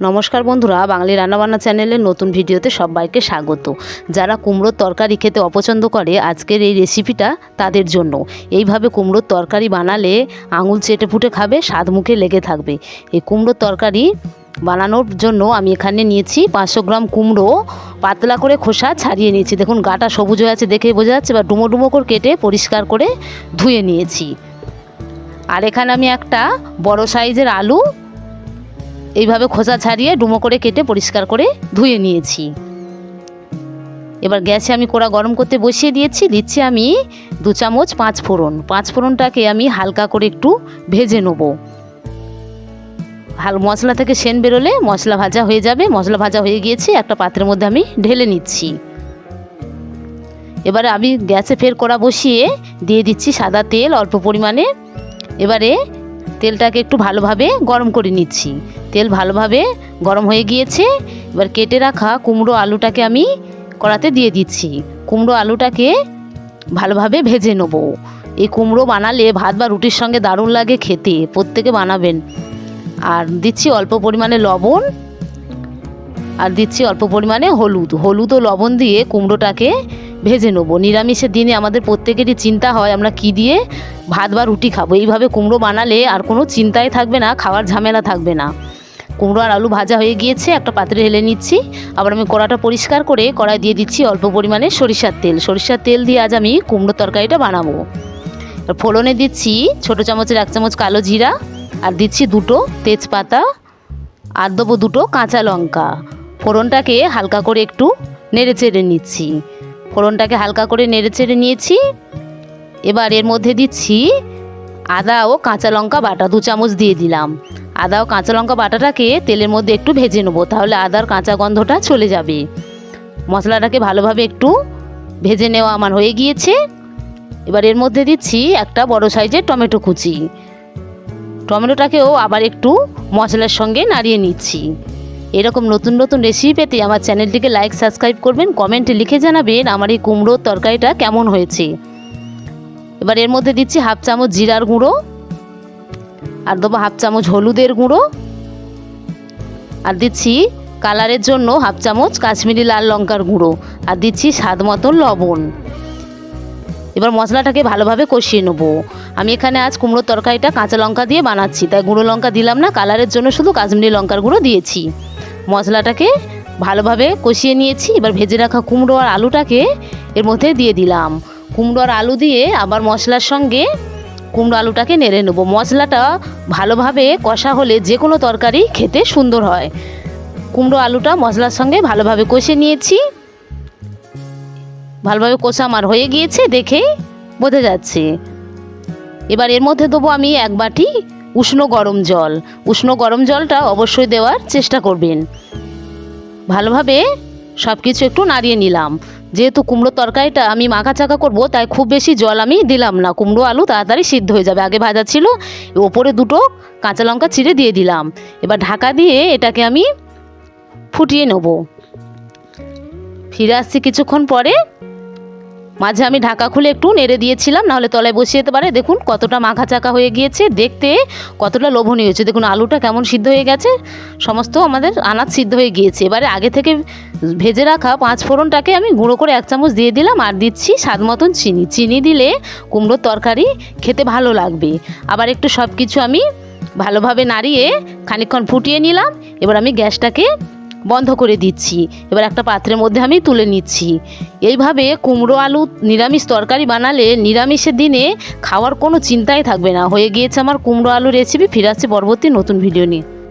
নমস্কার বন্ধুরা, বাঙালি রান্নাবান্না চ্যানেলের নতুন ভিডিওতে সবাইকে স্বাগত। যারা কুমড়োর তরকারি খেতে অপছন্দ করে, আজকের এই রেসিপিটা তাদের জন্য। এইভাবে কুমড়োর তরকারি বানালে আঙুল চেটে ফুটে খাবে, স্বাদ মুখে লেগে থাকবে। এই কুমড়োর তরকারি বানানোর জন্য আমি এখানে নিয়েছি পাঁচশো গ্রাম কুমড়ো, পাতলা করে খোসা ছাড়িয়ে নিয়েছি। দেখুন, গাটা সবুজ হয়ে আছে দেখেই বোঝা যাচ্ছে বা ডুমো ডুমো করে কেটে পরিষ্কার করে ধুয়ে নিয়েছি। আর এখানে আমি একটা বড় সাইজের আলু এইভাবে খোসা ছাড়িয়ে ডুমো করে কেটে পরিষ্কার করে ধুয়ে নিয়েছি। এবার গ্যাসে আমি কোড়া গরম করতে বসিয়ে দিয়েছি, দিচ্ছি আমি দু চামচ পাঁচ ফোড়ন। পাঁচ ফোড়নটাকে আমি হালকা করে একটু ভেজে নেব। হাল মশলা থেকে সেন বেরোলে মশলা ভাজা হয়ে যাবে। মশলা ভাজা হয়ে গিয়েছে, একটা পাত্রের মধ্যে আমি ঢেলে নিচ্ছি। এবারে আমি গ্যাসে ফের কড়া বসিয়ে দিয়ে দিচ্ছি সাদা তেল, অল্প পরিমাণে। এবারে তেলটাকে একটু ভালোভাবে গরম করে নিচ্ছি। তেল ভালোভাবে গরম হয়ে গিয়েছে। এবার কেটে রাখা কুমড়ো আলুটাকে আমি কড়াতে দিয়ে দিচ্ছি। কুমড়ো আলুটাকে ভালোভাবে ভেজে নেব। এই কুমড়ো বানালে ভাত বা রুটির সঙ্গে দারুণ লাগে খেতে, প্রত্যেকে বানাবেন। আর দিচ্ছি অল্প পরিমাণে লবণ আর দিচ্ছি অল্প পরিমাণে হলুদ। হলুদ ও লবণ দিয়ে কুমড়োটাকে ভেজে নেব। নিরামিষের দিনে আমাদের প্রত্যেকেরই চিন্তা হয়, আমরা কি দিয়ে ভাত বা রুটি খাব। এইভাবে কুমড়ো বানালে আর কোনো চিন্তাই থাকবে না, খাওয়ার ঝামেলা থাকবে না। কুমড়ো আর আলু ভাজা হয়ে গিয়েছে, একটা পাত্রে ঢেলে নিচ্ছি। আবার আমি কড়াটা পরিষ্কার করে কড়াই দিয়ে দিচ্ছি অল্প পরিমাণে সরিষার তেল। সরিষার তেল দিয়ে আজ আমি কুমড়ো তরকারিটা বানাবো। ফোড়নে দিচ্ছি ছোটো চামচের এক চামচ কালো জিরা আর দিচ্ছি দুটো তেজপাতা, আর দেবো দুটো কাঁচা লঙ্কা। ফোড়নটাকে হালকা করে একটু নেড়ে চেড়ে নিচ্ছি। ফোড়নটাকে হালকা করে নেড়ে চেড়ে নিয়েছি। এবার এর মধ্যে দিচ্ছি আদা ও কাঁচা লঙ্কা বাটা, দু চামচ দিয়ে দিলাম। আদা ও কাঁচা লঙ্কা বাটাটাকে তেলের মধ্যে একটু ভেজে নেব, তাহলে আদার কাঁচা গন্ধটা চলে যাবে। মশলাটাকে ভালোভাবে একটু ভেজে নেওয়া আমার হয়ে গিয়েছে। এবার এর মধ্যে দিচ্ছি একটা বড় সাইজের টমেটো কুচি। টমেটোটাকেও আবার একটু মশলার সঙ্গে নাড়িয়ে নিচ্ছি। এরকম নতুন নতুন রেসিপি পেতে আমার চ্যানেলটিকে লাইক সাবস্ক্রাইব করবেন কমেন্টে লিখে জানাবেন আমার এই কুমড়োর তরকারিটা কেমন হয়েছে। এবার এর মধ্যে দিচ্ছি হাফ চামচ জিরার গুঁড়ো। আর দেবো হাফ চামচ হলুদের গুঁড়ো। আর দিচ্ছি কালারের জন্য হাফ চামচ কাশ্মীরি লাল লঙ্কার গুঁড়ো। আর দিচ্ছি স্বাদ মতন লবণ। এবার মশলাটাকে ভালোভাবে কষিয়ে নেব। আমি এখানে আজ কুমড়োর তরকারিটা কাঁচা লঙ্কা দিয়ে বানাচ্ছি। তাই গুঁড়ো লঙ্কা দিলাম না, কালারের জন্য শুধু কাশ্মীরি লঙ্কার গুঁড়ো দিয়েছি। মশলাটাকে ভালোভাবে কষিয়ে নিয়েছি। এবার ভেজে রাখা কুমড়ো আর আলুটাকে এর মধ্যে দিয়ে দিলাম। কুমড়ো আর আলু দিয়ে আবার মশলার সঙ্গে কুমড়ো আলুটাকে নেড়ে নেব। মশলাটা ভালোভাবে কষা হলে যে কোনো তরকারি খেতে সুন্দর হয়। কুমড়ো আলুটা মশলার সঙ্গে ভালোভাবে কষে নিয়েছি। ভালোভাবে কষা আমার হয়ে গিয়েছে দেখেই বোঝা যাচ্ছে। এবার এর মধ্যে দেবো আমি এক বাটি উষ্ণ গরম জল। উষ্ণ গরম জলটা অবশ্যই দেওয়ার চেষ্টা করবেন। ভালোভাবে সব কিছু একটু নাড়িয়ে নিলাম। যেহেতু কুমড়োর তরকারিটা আমি মাখা চাকা করব, তাই খুব বেশি জল আমি দিলাম না। কুমড়ো আলু তাড়াতাড়ি সিদ্ধ হয়ে যাবে। আগে ভাজা ছিল, ওপরে দুটো কাঁচা লঙ্কা চিড়ে দিয়ে দিলাম। এবার ঢাকা দিয়ে এটাকে আমি ফুটিয়ে নেব। ফিরে আসছি কিছুক্ষণ পরে। মাঝে আমি ঢাকা খুলে একটু নেড়ে দিয়েছিলাম, নাহলে তলায় বসিয়ে যেতে পারে। দেখুন কতটা মাখা চাকা হয়ে গিয়েছে, দেখতে কতটা লোভনীয় হয়েছে। দেখুন আলুটা কেমন সিদ্ধ হয়ে গেছে, সমস্ত আমাদের আনাজ সিদ্ধ হয়ে গিয়েছে। এবারে আগে থেকে ভেজে রাখা পাঁচ ফোড়নটাকে আমি গুঁড়ো করে এক চামচ দিয়ে দিলাম, আর দিচ্ছি স্বাদ মতন চিনি। চিনি দিলে কুমড়োর তরকারি খেতে ভালো লাগবে। আবার একটু সব কিছু আমি ভালোভাবে নাড়িয়ে খানিকক্ষণ ফুটিয়ে নিলাম। এবার আমি গ্যাসটাকে বন্ধ করে দিচ্ছি। এবার একটা পাত্রের মধ্যে আমি তুলে নিচ্ছি। এইভাবে কুমড়ো, আলু, নিরামিষ তরকারি বানালে নিরামিষের দিনে খাওয়ার কোনো চিন্তাই থাকবে না। হয়ে গিয়েছে আমার কুমড়ো আলু রেসিপি ফিরে আসছে পরবর্তী নতুন ভিডিও নিয়ে।